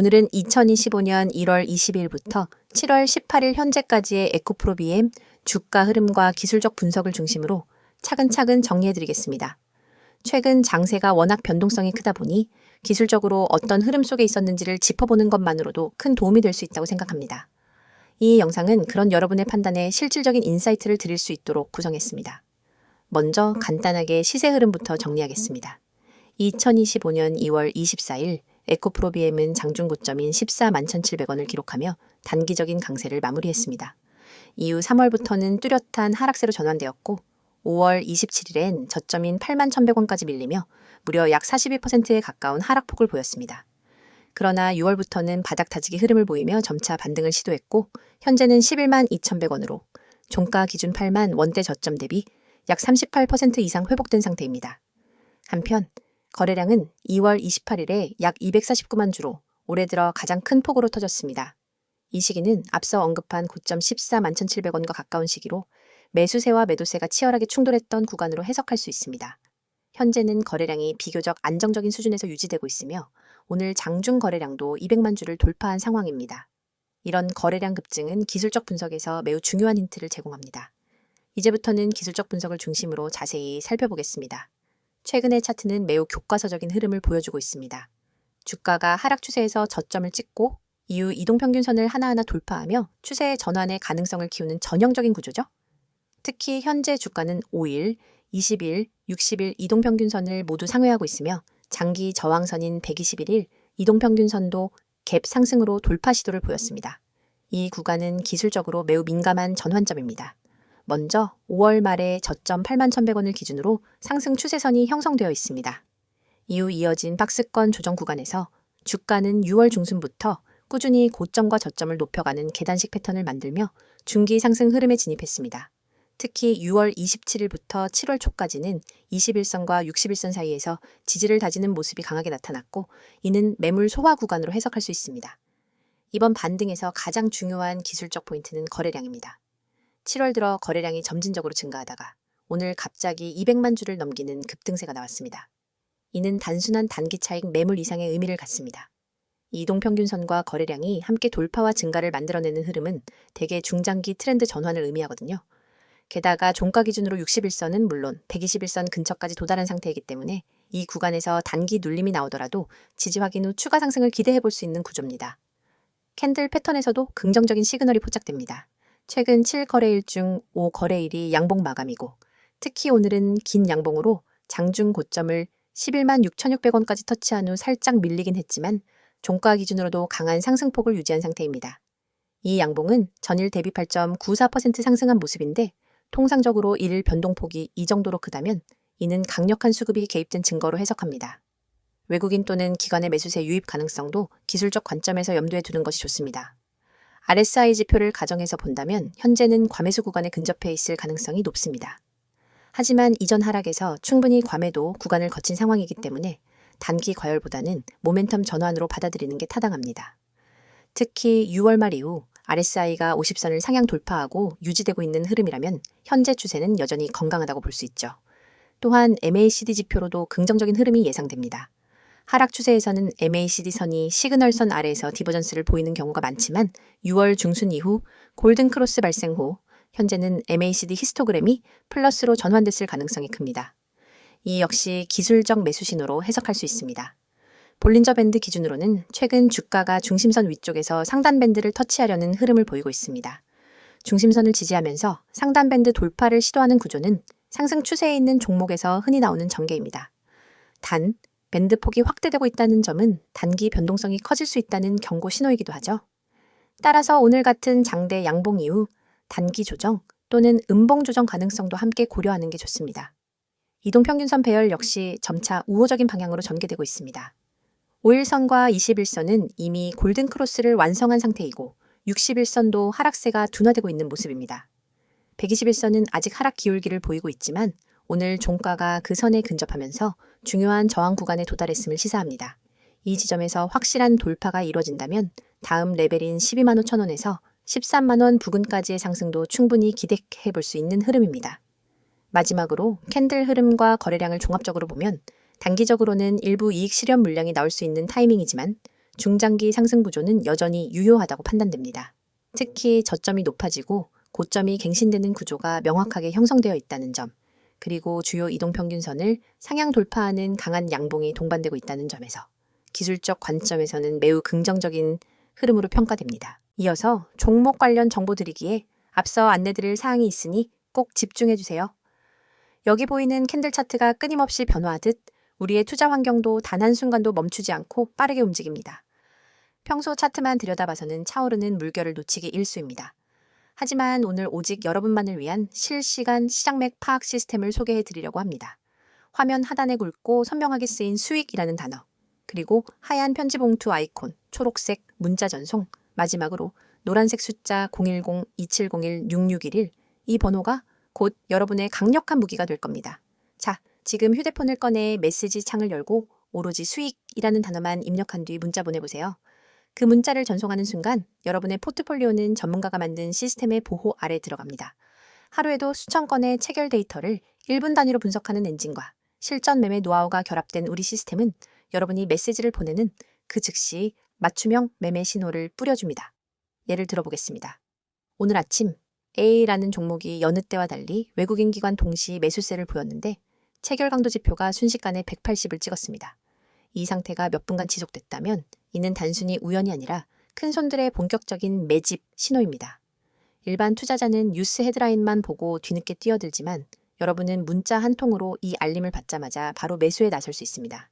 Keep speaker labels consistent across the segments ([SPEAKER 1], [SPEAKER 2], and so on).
[SPEAKER 1] 오늘은 2025년 1월 20일부터 7월 18일 현재까지의 에코프로 BM 주가 흐름과 기술적 분석을 중심으로 차근차근 정리해드리겠습니다. 최근 장세가 워낙 변동성이 크다 보니 기술적으로 어떤 흐름 속에 있었는지를 짚어보는 것만으로도 큰 도움이 될 수 있다고 생각합니다. 이 영상은 그런 여러분의 판단에 실질적인 인사이트를 드릴 수 있도록 구성했습니다. 먼저 간단하게 시세 흐름부터 정리하겠습니다. 2025년 2월 24일 에코프로비엠은 장중 고점인 14만 1,700원을 기록하며 단기적인 강세를 마무리했습니다. 이후 3월부터는 뚜렷한 하락세로 전환되었고 5월 27일엔 저점인 8만 1,100원까지 밀리며 무려 약 42%에 가까운 하락폭을 보였습니다. 그러나 6월부터는 바닥 타지기 흐름을 보이며 점차 반등을 시도했고 현재는 11만 2,100원으로 종가 기준 8만 원대 저점 대비 약 38% 이상 회복된 상태입니다. 한편 거래량은 2월 28일에 약 249만 주로 올해 들어 가장 큰 폭으로 터졌습니다. 이 시기는 앞서 언급한 고점 14만 1,700원과 가까운 시기로 매수세와 매도세가 치열하게 충돌했던 구간으로 해석할 수 있습니다. 현재는 거래량이 비교적 안정적인 수준에서 유지되고 있으며 오늘 장중 거래량도 200만 주를 돌파한 상황입니다. 이런 거래량 급증은 기술적 분석에서 매우 중요한 힌트를 제공합니다. 이제부터는 기술적 분석을 중심으로 자세히 살펴보겠습니다. 최근의 차트는 매우 교과서적인 흐름을 보여주고 있습니다. 주가가 하락 추세에서 저점을 찍고 이후 이동평균선을 하나하나 돌파하며 추세의 전환의 가능성을 키우는 전형적인 구조죠. 특히 현재 주가는 5일, 20일, 60일 이동평균선을 모두 상회하고 있으며 장기 저항선인 121일 이동평균선도 갭 상승으로 돌파 시도를 보였습니다. 이 구간은 기술적으로 매우 민감한 전환점입니다. 먼저 5월 말에 저점 8만 1,100원을 기준으로 상승 추세선이 형성되어 있습니다. 이후 이어진 박스권 조정 구간에서 주가는 6월 중순부터 꾸준히 고점과 저점을 높여가는 계단식 패턴을 만들며 중기 상승 흐름에 진입했습니다. 특히 6월 27일부터 7월 초까지는 21선과 61선 사이에서 지지를 다지는 모습이 강하게 나타났고 이는 매물 소화 구간으로 해석할 수 있습니다. 이번 반등에서 가장 중요한 기술적 포인트는 거래량입니다. 7월 들어 거래량이 점진적으로 증가하다가 오늘 갑자기 200만 주를 넘기는 급등세가 나왔습니다. 이는 단순한 단기 차익 매물 이상의 의미를 갖습니다. 이동평균선과 거래량이 함께 돌파와 증가를 만들어내는 흐름은 대개 중장기 트렌드 전환을 의미하거든요. 게다가 종가 기준으로 61선은 물론 121선 근처까지 도달한 상태이기 때문에 이 구간에서 단기 눌림이 나오더라도 지지 확인 후 추가 상승을 기대해 볼 수 있는 구조입니다. 캔들 패턴에서도 긍정적인 시그널이 포착됩니다. 최근 7거래일 중 5거래일이 양봉 마감이고 특히 오늘은 긴 양봉으로 장중 고점을 11만 6,600원까지 터치한 후 살짝 밀리긴 했지만 종가 기준으로도 강한 상승폭을 유지한 상태입니다. 이 양봉은 전일 대비 8.94% 상승한 모습인데 통상적으로 일일 변동폭이 이 정도로 크다면 이는 강력한 수급이 개입된 증거로 해석합니다. 외국인 또는 기관의 매수세 유입 가능성도 기술적 관점에서 염두에 두는 것이 좋습니다. RSI 지표를 가정해서 본다면 현재는 과매수 구간에 근접해 있을 가능성이 높습니다. 하지만 이전 하락에서 충분히 과매도 구간을 거친 상황이기 때문에 단기 과열보다는 모멘텀 전환으로 받아들이는 게 타당합니다. 특히 6월 말 이후 RSI가 50선을 상향 돌파하고 유지되고 있는 흐름이라면 현재 추세는 여전히 건강하다고 볼 수 있죠. 또한 MACD 지표로도 긍정적인 흐름이 예상됩니다. 하락 추세에서는 MACD 선이 시그널 선 아래에서 디버전스를 보이는 경우가 많지만 6월 중순 이후 골든 크로스 발생 후 현재는 MACD 히스토그램이 플러스로 전환됐을 가능성이 큽니다. 이 역시 기술적 매수 신호로 해석할 수 있습니다. 볼린저 밴드 기준으로는 최근 주가가 중심선 위쪽에서 상단 밴드를 터치하려는 흐름을 보이고 있습니다. 중심선을 지지하면서 상단 밴드 돌파를 시도하는 구조는 상승 추세에 있는 종목에서 흔히 나오는 전개입니다. 단, 밴드 폭이 확대되고 있다는 점은 단기 변동성이 커질 수 있다는 경고 신호이기도 하죠. 따라서 오늘 같은 장대 양봉 이후 단기 조정 또는 음봉 조정 가능성도 함께 고려하는 게 좋습니다. 이동평균선 배열 역시 점차 우호적인 방향으로 전개되고 있습니다. 5일선과 21선은 이미 골든 크로스를 완성한 상태이고 61선도 하락세가 둔화되고 있는 모습입니다. 121선은 아직 하락 기울기를 보이고 있지만 오늘 종가가 그 선에 근접하면서 중요한 저항 구간에 도달했음을 시사합니다. 이 지점에서 확실한 돌파가 이뤄진다면 다음 레벨인 12만 5천 원에서 13만 원 부근까지의 상승도 충분히 기대해 볼 수 있는 흐름입니다. 마지막으로 캔들 흐름과 거래량을 종합적으로 보면 단기적으로는 일부 이익 실현 물량이 나올 수 있는 타이밍이지만 중장기 상승 구조는 여전히 유효하다고 판단됩니다. 특히 저점이 높아지고 고점이 갱신되는 구조가 명확하게 형성되어 있다는 점, 그리고 주요 이동 평균선을 상향 돌파하는 강한 양봉이 동반되고 있다는 점에서 기술적 관점에서는 매우 긍정적인 흐름으로 평가됩니다. 이어서 종목 관련 정보 드리기에 앞서 안내드릴 사항이 있으니 꼭 집중해 주세요. 여기 보이는 캔들 차트가 끊임없이 변화하듯 우리의 투자 환경도 단 한순간도 멈추지 않고 빠르게 움직입니다. 평소 차트만 들여다봐서는 차오르는 물결을 놓치기 일수입니다. 하지만 오늘 오직 여러분만을 위한 실시간 시장맥 파악 시스템을 소개해 드리려고 합니다. 화면 하단에 굵고 선명하게 쓰인 수익이라는 단어, 그리고 하얀 편지 봉투 아이콘, 초록색 문자 전송, 마지막으로 노란색 숫자 010-2701-6611, 이 번호가 곧 여러분의 강력한 무기가 될 겁니다. 자, 지금 휴대폰을 꺼내 메시지 창을 열고 오로지 수익이라는 단어만 입력한 뒤 문자 보내보세요. 그 문자를 전송하는 순간 여러분의 포트폴리오는 전문가가 만든 시스템의 보호 아래 들어갑니다. 하루에도 수천 건의 체결 데이터를 1분 단위로 분석하는 엔진과 실전 매매 노하우가 결합된 우리 시스템은 여러분이 메시지를 보내는 그 즉시 맞춤형 매매 신호를 뿌려줍니다. 예를 들어보겠습니다. 오늘 아침 A라는 종목이 여느 때와 달리 외국인 기관 동시 매수세를 보였는데 체결 강도 지표가 순식간에 180을 찍었습니다. 이 상태가 몇 분간 지속됐다면 이는 단순히 우연이 아니라 큰 손들의 본격적인 매집 신호입니다. 일반 투자자는 뉴스 헤드라인만 보고 뒤늦게 뛰어들지만 여러분은 문자 한 통으로 이 알림을 받자마자 바로 매수에 나설 수 있습니다.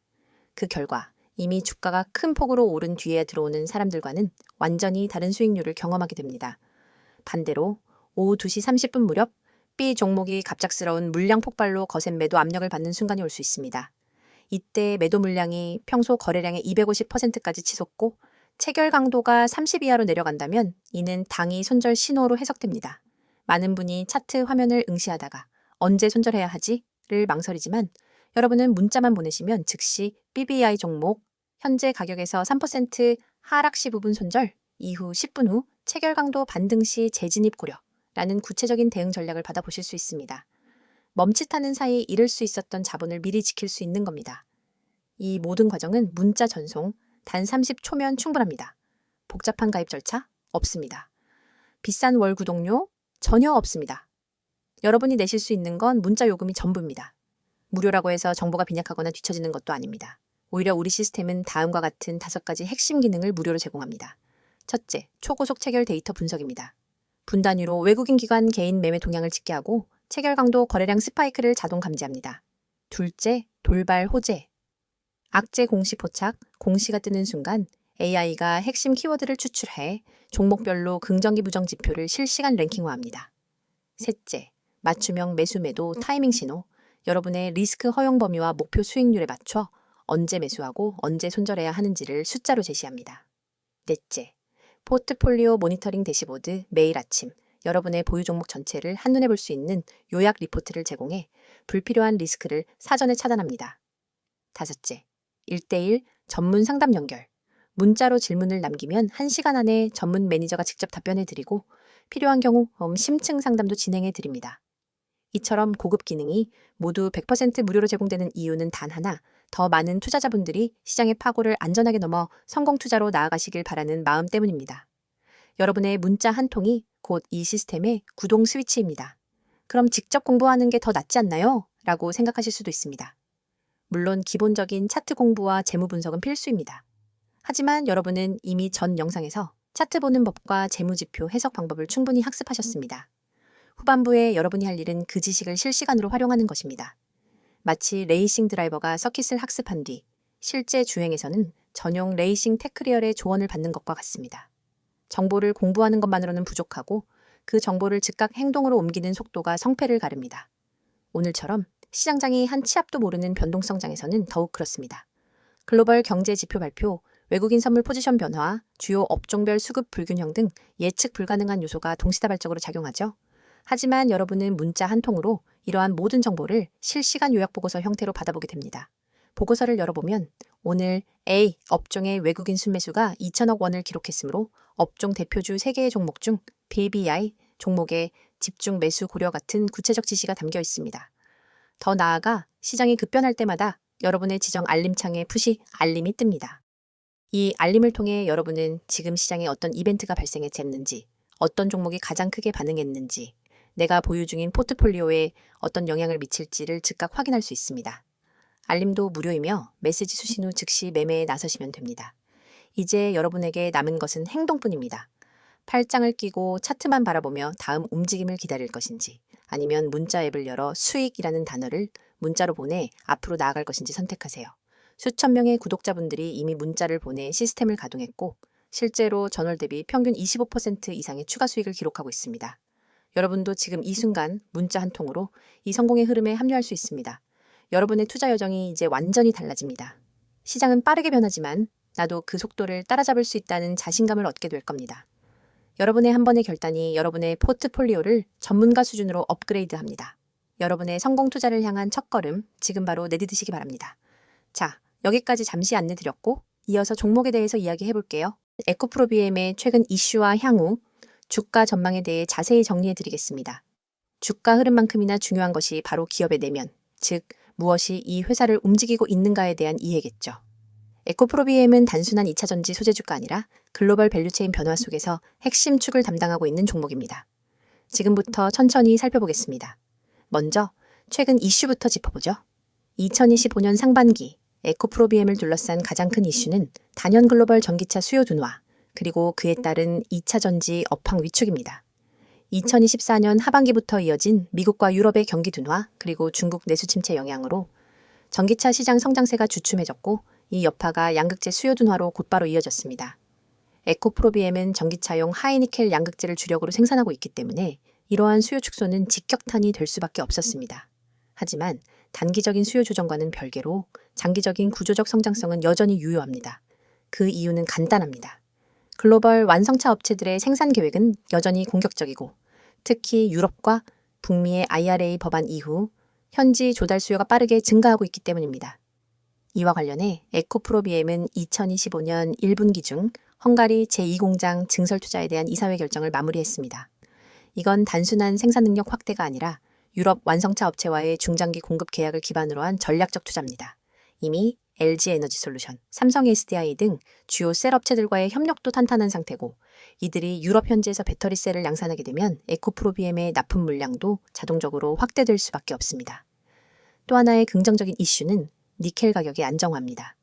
[SPEAKER 1] 그 결과 이미 주가가 큰 폭으로 오른 뒤에 들어오는 사람들과는 완전히 다른 수익률을 경험하게 됩니다. 반대로 오후 2시 30분 무렵 B 종목이 갑작스러운 물량 폭발로 거센 매도 압력을 받는 순간이 올 수 있습니다. 이때 매도 물량이 평소 거래량의 250%까지 치솟고 체결 강도가 30 이하로 내려간다면 이는 당이 손절 신호로 해석됩니다. 많은 분이 차트 화면을 응시하다가 언제 손절해야 하지?를 망설이지만 여러분은 문자만 보내시면 즉시 BBI 종목 현재 가격에서 3% 하락 시 부분 손절 이후 10분 후 체결 강도 반등 시 재진입 고려라는 구체적인 대응 전략을 받아보실 수 있습니다. 멈칫하는 사이 잃을 수 있었던 자본을 미리 지킬 수 있는 겁니다. 이 모든 과정은 문자 전송 단 30초면 충분합니다. 복잡한 가입 절차 없습니다. 비싼 월 구독료 전혀 없습니다. 여러분이 내실 수 있는 건 문자 요금이 전부입니다. 무료라고 해서 정보가 빈약하거나 뒤처지는 것도 아닙니다. 오히려 우리 시스템은 다음과 같은 다섯 가지 핵심 기능을 무료로 제공합니다. 첫째, 초고속 체결 데이터 분석입니다. 분 단위로 외국인 기관 개인 매매 동향을 집계 하고 체결 강도 거래량 스파이크를 자동 감지합니다. 둘째, 돌발 호재. 악재 공시 포착, 공시가 뜨는 순간 AI가 핵심 키워드를 추출해 종목별로 긍정기 부정 지표를 실시간 랭킹화합니다. 셋째, 맞춤형 매수 매도 타이밍 신호. 여러분의 리스크 허용 범위와 목표 수익률에 맞춰 언제 매수하고 언제 손절해야 하는지를 숫자로 제시합니다. 넷째, 포트폴리오 모니터링 대시보드 매일 아침 여러분의 보유 종목 전체를 한눈에 볼 수 있는 요약 리포트를 제공해 불필요한 리스크를 사전에 차단합니다. 다섯째, 1대1 전문 상담 연결. 문자로 질문을 남기면 1시간 안에 전문 매니저가 직접 답변해 드리고 필요한 경우 음, 심층 상담도 진행해 드립니다. 이처럼 고급 기능이 모두 100% 무료로 제공되는 이유는 단 하나, 더 많은 투자자분들이 시장의 파고를 안전하게 넘어 성공 투자로 나아가시길 바라는 마음 때문입니다. 여러분의 문자 한 통이 곧 이 시스템의 구동 스위치입니다. 그럼 직접 공부하는 게 더 낫지 않나요? 라고 생각하실 수도 있습니다. 물론 기본적인 차트 공부와 재무 분석은 필수입니다. 하지만 여러분은 이미 전 영상에서 차트 보는 법과 재무지표 해석 방법을 충분히 학습하셨습니다. 후반부에 여러분이 할 일은 그 지식을 실시간으로 활용하는 것입니다. 마치 레이싱 드라이버가 서킷을 학습한 뒤 실제 주행에서는 전용 레이싱 테크리얼의 조언을 받는 것과 같습니다. 정보를 공부하는 것만으로는 부족하고 그 정보를 즉각 행동으로 옮기는 속도가 성패를 가릅니다. 오늘처럼 시장장이 한 치 앞도 모르는 변동성장에서는 더욱 그렇습니다. 글로벌 경제 지표 발표, 외국인 선물 포지션 변화, 주요 업종별 수급 불균형 등 예측 불가능한 요소가 동시다발적으로 작용하죠. 하지만 여러분은 문자 한 통으로 이러한 모든 정보를 실시간 요약 보고서 형태로 받아보게 됩니다. 보고서를 열어보면 오늘 A 업종의 외국인 순매수가 2천억 원을 기록했으므로 업종 대표주 3개의 종목 중 BBI 종목의 집중 매수 고려 같은 구체적 지시가 담겨 있습니다. 더 나아가 시장이 급변할 때마다 여러분의 지정 알림창에 푸시 알림이 뜹니다. 이 알림을 통해 여러분은 지금 시장에 어떤 이벤트가 발생했는지, 어떤 종목이 가장 크게 반응했는지, 내가 보유 중인 포트폴리오에 어떤 영향을 미칠지를 즉각 확인할 수 있습니다. 알림도 무료이며 메시지 수신 후 즉시 매매에 나서시면 됩니다. 이제 여러분에게 남은 것은 행동뿐입니다. 팔짱을 끼고 차트만 바라보며 다음 움직임을 기다릴 것인지 아니면 문자 앱을 열어 수익이라는 단어를 문자로 보내 앞으로 나아갈 것인지 선택하세요. 수천 명의 구독자분들이 이미 문자를 보내 시스템을 가동했고 실제로 전월 대비 평균 25% 이상의 추가 수익을 기록하고 있습니다. 여러분도 지금 이 순간 문자 한 통으로 이 성공의 흐름에 합류할 수 있습니다. 여러분의 투자 여정이 이제 완전히 달라집니다. 시장은 빠르게 변하지만 나도 그 속도를 따라잡을 수 있다는 자신감을 얻게 될 겁니다. 여러분의 한 번의 결단이 여러분의 포트폴리오를 전문가 수준으로 업그레이드 합니다. 여러분의 성공 투자를 향한 첫걸음 지금 바로 내디드시기 바랍니다. 자, 여기까지 잠시 안내 드렸고 이어서 종목에 대해서 이야기해 볼게요. 에코프로비엠의 최근 이슈와 향후 주가 전망에 대해 자세히 정리해 드리겠습니다. 주가 흐름만큼이나 중요한 것이 바로 기업의 내면, 즉 무엇이 이 회사를 움직이고 있는가에 대한 이해겠죠. 에코프로비엠은 단순한 2차 전지 소재주가 아니라 글로벌 밸류체인 변화 속에서 핵심 축을 담당하고 있는 종목입니다. 지금부터 천천히 살펴보겠습니다. 먼저 최근 이슈부터 짚어보죠. 2025년 상반기 에코프로비엠을 둘러싼 가장 큰 이슈는 단연 글로벌 전기차 수요 둔화, 그리고 그에 따른 2차 전지 업황 위축입니다. 2024년 하반기부터 이어진 미국과 유럽의 경기 둔화, 그리고 중국 내수 침체 영향으로 전기차 시장 성장세가 주춤해졌고 이 여파가 양극재 수요 둔화로 곧바로 이어졌습니다. 에코프로비엠은 전기차용 하이니켈 양극재를 주력으로 생산하고 있기 때문에 이러한 수요 축소는 직격탄이 될 수밖에 없었습니다. 하지만 단기적인 수요 조정과는 별개로 장기적인 구조적 성장성은 여전히 유효합니다. 그 이유는 간단합니다. 글로벌 완성차 업체들의 생산 계획은 여전히 공격적이고 특히 유럽과 북미의 IRA 법안 이후 현지 조달 수요가 빠르게 증가하고 있기 때문입니다. 이와 관련해 에코프로비엠은 2025년 1분기 중 헝가리 제2공장 증설 투자에 대한 이사회 결정을 마무리했습니다. 이건 단순한 생산 능력 확대가 아니라 유럽 완성차 업체와의 중장기 공급 계약을 기반으로 한 전략적 투자입니다. 이미 LG 에너지 솔루션, 삼성 SDI 등 주요 셀 업체들과의 협력도 탄탄한 상태고 이들이 유럽 현지에서 배터리 셀을 양산하게 되면 에코프로비엠의 납품 물량도 자동적으로 확대될 수밖에 없습니다. 또 하나의 긍정적인 이슈는 니켈 가격의 안정화입니다.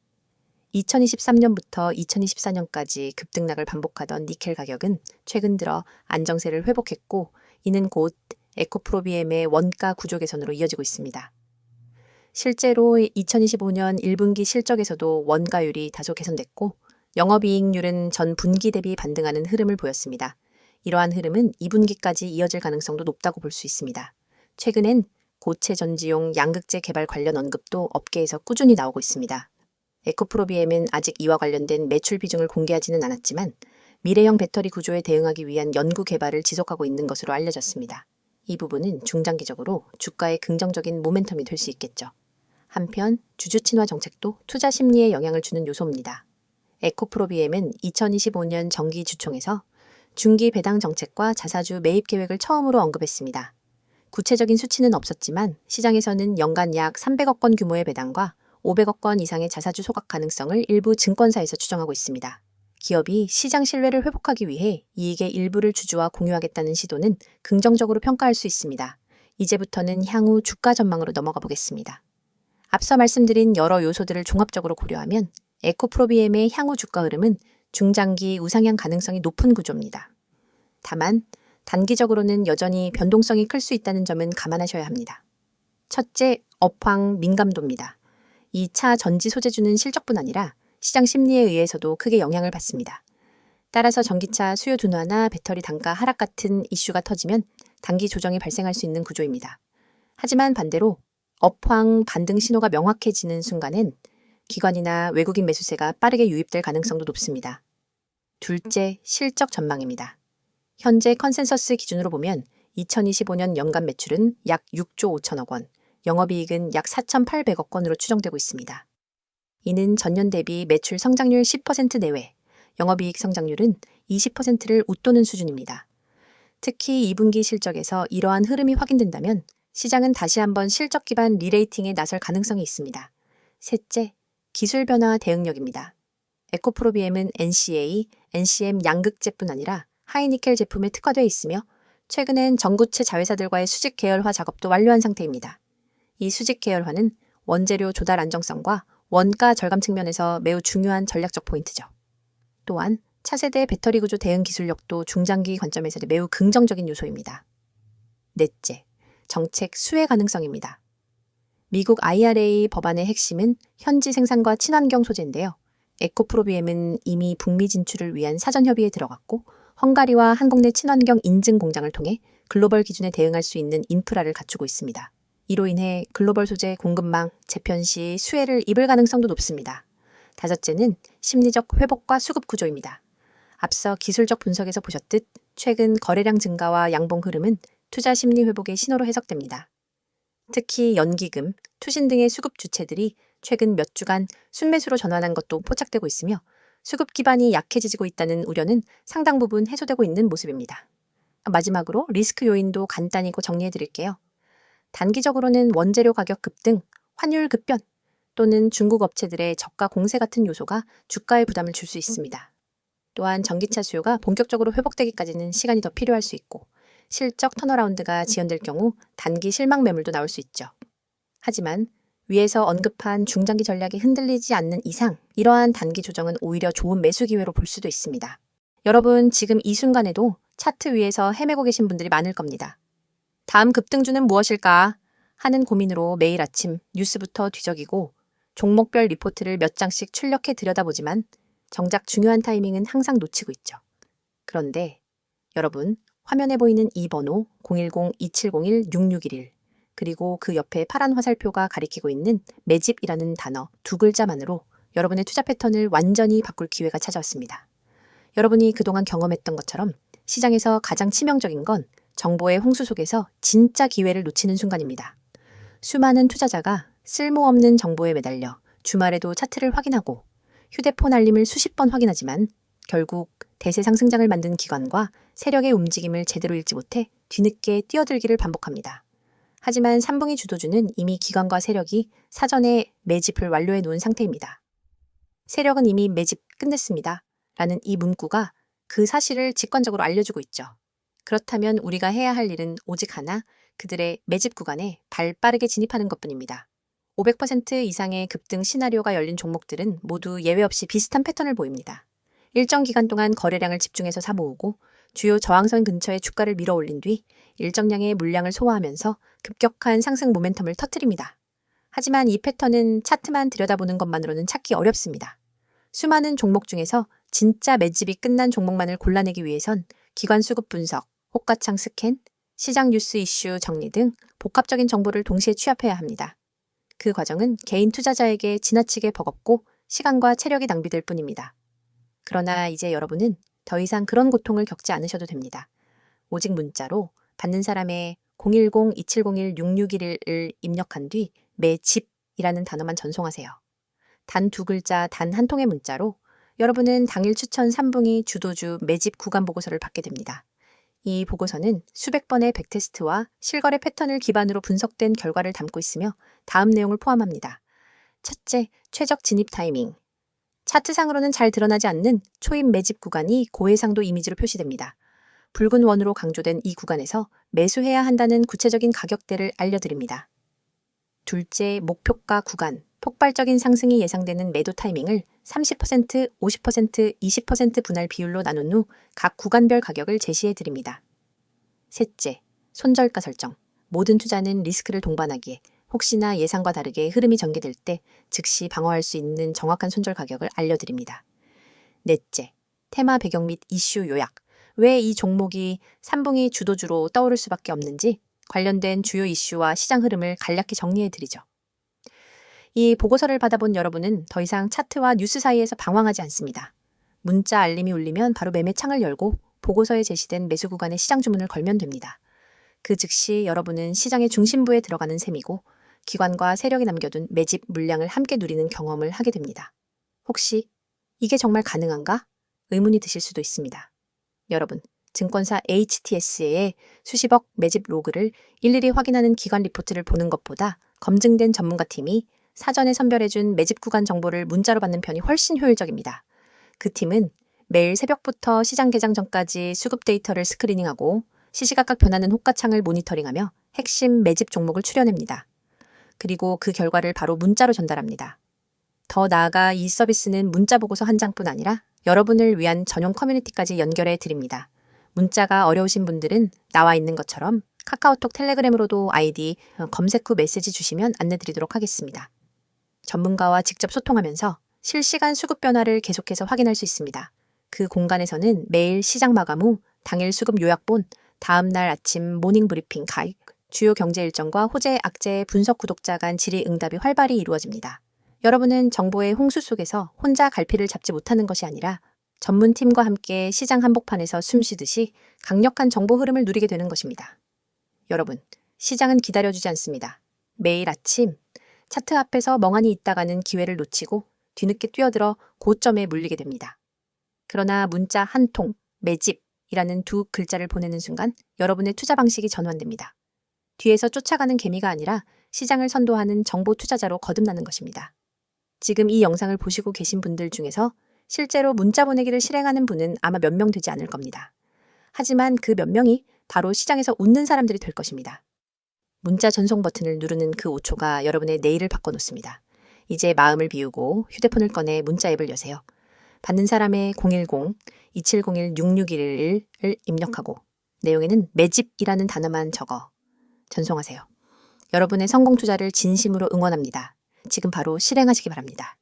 [SPEAKER 1] 2023년부터 2024년까지 급등락을 반복하던 니켈 가격은 최근 들어 안정세를 회복했고 이는 곧 에코프로비엠의 원가 구조 개선으로 이어지고 있습니다. 실제로 2025년 1분기 실적에서도 원가율이 다소 개선됐고 영업이익률은 전 분기 대비 반등하는 흐름을 보였습니다. 이러한 흐름은 2분기까지 이어질 가능성도 높다고 볼 수 있습니다. 최근엔 고체 전지용 양극재 개발 관련 언급도 업계에서 꾸준히 나오고 있습니다. 에코프로비엠은 아직 이와 관련된 매출 비중을 공개하지는 않았지만 미래형 배터리 구조에 대응하기 위한 연구 개발을 지속하고 있는 것으로 알려졌습니다. 이 부분은 중장기적으로 주가의 긍정적인 모멘텀이 될 수 있겠죠. 한편 주주 친화 정책도 투자 심리에 영향을 주는 요소입니다. 에코프로비엠은 2025년 정기 주총에서 중기 배당 정책과 자사주 매입 계획을 처음으로 언급했습니다. 구체적인 수치는 없었지만 시장에서는 연간 약 300억 건 규모의 배당과 500억 건 이상의 자사주 소각 가능성을 일부 증권사에서 추정하고 있습니다. 기업이 시장 신뢰를 회복하기 위해 이익의 일부를 주주와 공유하겠다는 시도는 긍정적으로 평가할 수 있습니다. 이제부터는 향후 주가 전망으로 넘어가 보겠습니다. 앞서 말씀드린 여러 요소들을 종합적으로 고려하면 에코프로비엠의 향후 주가 흐름은 중장기 우상향 가능성이 높은 구조입니다. 다만 단기적으로는 여전히 변동성이 클 수 있다는 점은 감안하셔야 합니다. 첫째, 업황 민감도입니다. 2차 전지 소재주는 실적뿐 아니라 시장 심리에 의해서도 크게 영향을 받습니다. 따라서 전기차 수요 둔화나 배터리 단가 하락 같은 이슈가 터지면 단기 조정이 발생할 수 있는 구조입니다. 하지만 반대로 업황 반등 신호가 명확해지는 순간엔 기관이나 외국인 매수세가 빠르게 유입될 가능성도 높습니다. 둘째, 실적 전망입니다. 현재 컨센서스 기준으로 보면 2025년 연간 매출은 약 6조 5천억 원, 영업이익은 약 4,800억 원으로 추정되고 있습니다. 이는 전년 대비 매출 성장률 10% 내외, 영업이익 성장률은 20%를 웃도는 수준입니다. 특히 2분기 실적에서 이러한 흐름이 확인된다면 시장은 다시 한번 실적 기반 리레이팅에 나설 가능성이 있습니다. 셋째, 기술 변화 대응력입니다. 에코프로비엠은 NCA, NCM 양극재뿐 아니라 하이니켈 제품에 특화되어 있으며 최근엔 전구체 자회사들과의 수직 계열화 작업도 완료한 상태입니다. 이 수직 계열화는 원재료 조달 안정성과 원가 절감 측면에서 매우 중요한 전략적 포인트죠. 또한 차세대 배터리 구조 대응 기술력도 중장기 관점에서 매우 긍정적인 요소입니다. 넷째, 정책 수혜 가능성입니다. 미국 IRA 법안의 핵심은 현지 생산과 친환경 소재인데요. 에코프로비엠은 이미 북미 진출을 위한 사전 협의에 들어갔고 헝가리와 한국 내 친환경 인증 공장을 통해 글로벌 기준에 대응할 수 있는 인프라를 갖추고 있습니다. 이로 인해 글로벌 소재 공급망 재편 시 수혜를 입을 가능성도 높습니다. 다섯째는 심리적 회복과 수급 구조입니다. 앞서 기술적 분석에서 보셨듯 최근 거래량 증가와 양봉 흐름은 투자 심리 회복의 신호로 해석됩니다. 특히 연기금, 투신 등의 수급 주체들이 최근 몇 주간 순매수로 전환한 것도 포착되고 있으며 수급 기반이 약해지고 있다는 우려는 상당 부분 해소되고 있는 모습입니다. 마지막으로 리스크 요인도 간단히 정리해 드릴게요. 단기적으로는 원재료 가격 급등, 환율 급변 또는 중국 업체들의 저가 공세 같은 요소가 주가에 부담을 줄 수 있습니다. 또한 전기차 수요가 본격적으로 회복되기까지는 시간이 더 필요할 수 있고 실적 턴어라운드가 지연될 경우 단기 실망 매물도 나올 수 있죠. 하지만 위에서 언급한 중장기 전략이 흔들리지 않는 이상 이러한 단기 조정은 오히려 좋은 매수 기회로 볼 수도 있습니다. 여러분 지금 이 순간에도 차트 위에서 헤매고 계신 분들이 많을 겁니다. 다음 급등주는 무엇일까 하는 고민으로 매일 아침 뉴스부터 뒤적이고 종목별 리포트를 몇 장씩 출력해 들여다보지만 정작 중요한 타이밍은 항상 놓치고 있죠. 그런데 여러분 화면에 보이는 이 번호 010-2701-6611 그리고 그 옆에 파란 화살표가 가리키고 있는 매집이라는 단어 두 글자만으로 여러분의 투자 패턴을 완전히 바꿀 기회가 찾아왔습니다. 여러분이 그동안 경험했던 것처럼 시장에서 가장 치명적인 건 정보의 홍수 속에서 진짜 기회를 놓치는 순간입니다. 수많은 투자자가 쓸모없는 정보에 매달려 주말에도 차트를 확인하고 휴대폰 알림을 수십 번 확인하지만 결국 대세 상승장을 만든 기관과 세력의 움직임을 제대로 읽지 못해 뒤늦게 뛰어들기를 반복합니다. 하지만 삼붕이 주도주는 이미 기관과 세력이 사전에 매집을 완료해 놓은 상태입니다. 세력은 이미 매집 끝냈습니다. 라는 이 문구가 그 사실을 직관적으로 알려주고 있죠. 그렇다면 우리가 해야 할 일은 오직 하나, 그들의 매집 구간에 발 빠르게 진입하는 것 뿐입니다. 500% 이상의 급등 시나리오가 열린 종목들은 모두 예외 없이 비슷한 패턴을 보입니다. 일정 기간 동안 거래량을 집중해서 사 모으고 주요 저항선 근처에 주가를 밀어 올린 뒤 일정량의 물량을 소화하면서 급격한 상승 모멘텀을 터뜨립니다. 하지만 이 패턴은 차트만 들여다보는 것만으로는 찾기 어렵습니다. 수많은 종목 중에서 진짜 매집이 끝난 종목만을 골라내기 위해선 기관 수급 분석, 호가창 스캔, 시장 뉴스 이슈 정리 등 복합적인 정보를 동시에 취합해야 합니다. 그 과정은 개인 투자자에게 지나치게 버겁고 시간과 체력이 낭비될 뿐입니다. 그러나 이제 여러분은 더 이상 그런 고통을 겪지 않으셔도 됩니다. 오직 문자로 받는 사람의 010-2701-6611을 입력한 뒤 매집이라는 단어만 전송하세요. 단 두 글자 단 한 통의 문자로 여러분은 당일 추천 3분기 주도주 매집 구간 보고서를 받게 됩니다. 이 보고서는 수백 번의 백테스트와 실거래 패턴을 기반으로 분석된 결과를 담고 있으며 다음 내용을 포함합니다. 첫째, 최적 진입 타이밍. 차트상으로는 잘 드러나지 않는 초입 매집 구간이 고해상도 이미지로 표시됩니다. 붉은 원으로 강조된 이 구간에서 매수해야 한다는 구체적인 가격대를 알려드립니다. 둘째, 목표가 구간. 폭발적인 상승이 예상되는 매도 타이밍을 30%, 50%, 20% 분할 비율로 나눈 후 각 구간별 가격을 제시해 드립니다. 셋째, 손절가 설정. 모든 투자는 리스크를 동반하기에 혹시나 예상과 다르게 흐름이 전개될 때 즉시 방어할 수 있는 정확한 손절 가격을 알려드립니다. 넷째, 테마 배경 및 이슈 요약. 왜 이 종목이 삼봉이 주도주로 떠오를 수밖에 없는지 관련된 주요 이슈와 시장 흐름을 간략히 정리해 드리죠. 이 보고서를 받아본 여러분은 더 이상 차트와 뉴스 사이에서 방황하지 않습니다. 문자 알림이 울리면 바로 매매 창을 열고 보고서에 제시된 매수 구간의 시장 주문을 걸면 됩니다. 그 즉시 여러분은 시장의 중심부에 들어가는 셈이고 기관과 세력이 남겨둔 매집 물량을 함께 누리는 경험을 하게 됩니다. 혹시 이게 정말 가능한가? 의문이 드실 수도 있습니다. 여러분, 증권사 HTS의 수십억 매집 로그를 일일이 확인하는 기관 리포트를 보는 것보다 검증된 전문가 팀이 사전에 선별해준 매집 구간 정보를 문자로 받는 편이 훨씬 효율적입니다. 그 팀은 매일 새벽부터 시장 개장 전까지 수급 데이터를 스크리닝하고 시시각각 변하는 호가창을 모니터링하며 핵심 매집 종목을 추려냅니다. 그리고 그 결과를 바로 문자로 전달합니다. 더 나아가 이 서비스는 문자 보고서 한 장뿐 아니라 여러분을 위한 전용 커뮤니티까지 연결해 드립니다. 문자가 어려우신 분들은 나와 있는 것처럼 카카오톡 텔레그램으로도 아이디 어, 검색 후 메시지 주시면 안내 드리도록 하겠습니다. 전문가와 직접 소통하면서 실시간 수급 변화를 계속해서 확인할 수 있습니다. 그 공간에서는 매일 시장 마감 후 당일 수급 요약본, 다음 날 아침 모닝 브리핑 가입, 주요 경제 일정과 호재 악재 분석 구독자 간 질의 응답이 활발히 이루어집니다. 여러분은 정보의 홍수 속에서 혼자 갈피를 잡지 못하는 것이 아니라 전문팀과 함께 시장 한복판에서 숨 쉬듯이 강력한 정보 흐름을 누리게 되는 것입니다. 여러분, 시장은 기다려주지 않습니다. 매일 아침 차트 앞에서 멍하니 있다가는 기회를 놓치고 뒤늦게 뛰어들어 고점에 물리게 됩니다. 그러나 문자 한 통, 매집이라는 두 글자를 보내는 순간 여러분의 투자 방식이 전환됩니다. 뒤에서 쫓아가는 개미가 아니라 시장을 선도하는 정보 투자자로 거듭나는 것입니다. 지금 이 영상을 보시고 계신 분들 중에서 실제로 문자 보내기를 실행하는 분은 아마 몇 명 되지 않을 겁니다. 하지만 그 몇 명이 바로 시장에서 웃는 사람들이 될 것입니다. 문자 전송 버튼을 누르는 그 5초가 여러분의 내일을 바꿔놓습니다. 이제 마음을 비우고 휴대폰을 꺼내 문자 앱을 여세요. 받는 사람의 010-2701-6611을 입력하고 내용에는 매집이라는 단어만 적어 전송하세요. 여러분의 성공 투자를 진심으로 응원합니다. 지금 바로 실행하시기 바랍니다.